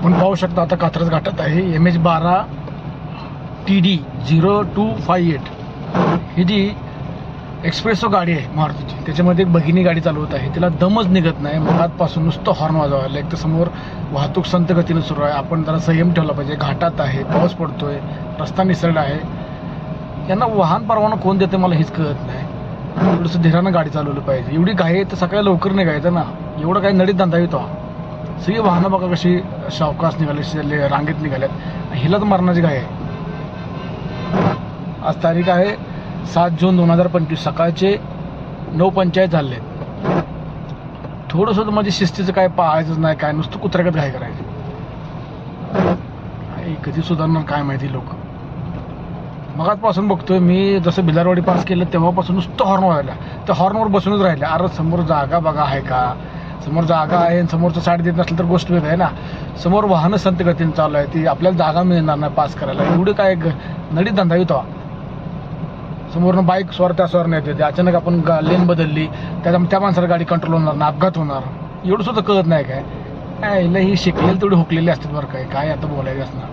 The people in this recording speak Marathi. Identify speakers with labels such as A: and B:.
A: आपण पाहू शकता आता कात्रज घाटात आहे. एम एच बारा T D zero two five eight. ही जी एक्सप्रेसो गाडी आहे मारुतीची त्याच्यामध्ये एक भगिनी गाडी चालवत आहे. तिला दमच निघत नाही. मनातपासून नुसतं हॉर्न वाजवायला एक तर समोर वाहतूक संत गतीनं सुरू आहे. आपण जरा संयम ठेवला पाहिजे. घाटात आहे. पाऊस पडतोय. रस्ता निसरडा आहे. यांना वाहन परवाना कोण देते मला हेच कळत नाही. थोडंसं धीरानं गाडी चालवलं पाहिजे. एवढी घाई आहे तर सकाळी लवकर निघायचं ना. एवढं काही नडीत धंदा येतो सगळी वाहनं बघा कशी सावकाश निघाली रांगेत निघाल्यात. हिला तर मरणाची काय आहे? आज तारीख आहे सात जून दोन हजार पंचवीस. सकाळचे नऊ पंचायत झाले. थोडंसं तर शिस्तीचं काय पाहायचंच नाही काय नुसतं कुत्र्यागत घाई करायचं. आई, कधी सुधारणार काय माहिती लोक? मगाचपासून बघतोय मी जसं भिलारवाडी पास केलं तेव्हापासून नुसतं हॉर्न वाजला त्या हॉर्नवर बसूनच राहिले अरे समोर जागा बघा आहे का? समोर जागा आहे आणि समोरचं साईड देत नसलं तर गोष्ट वेगळी आहे ना. समोर वाहनं संत गतीने चालू आहे ती आपल्याला जागा मिळणार नाही पास करायला. एवढं काय नडीत धंदा येतो समोरनं बाईक स्वर त्या स्वर येते अचानक आपण लेन बदलली त्या त्या माणसाला गाडी कंट्रोल होणार ना अपघात होणार. एवढं सुद्धा कळत नाही काय. काय ही शिकलेली तेवढी हुकलेली असतात बरं काय काय आता बोलायचं असणार.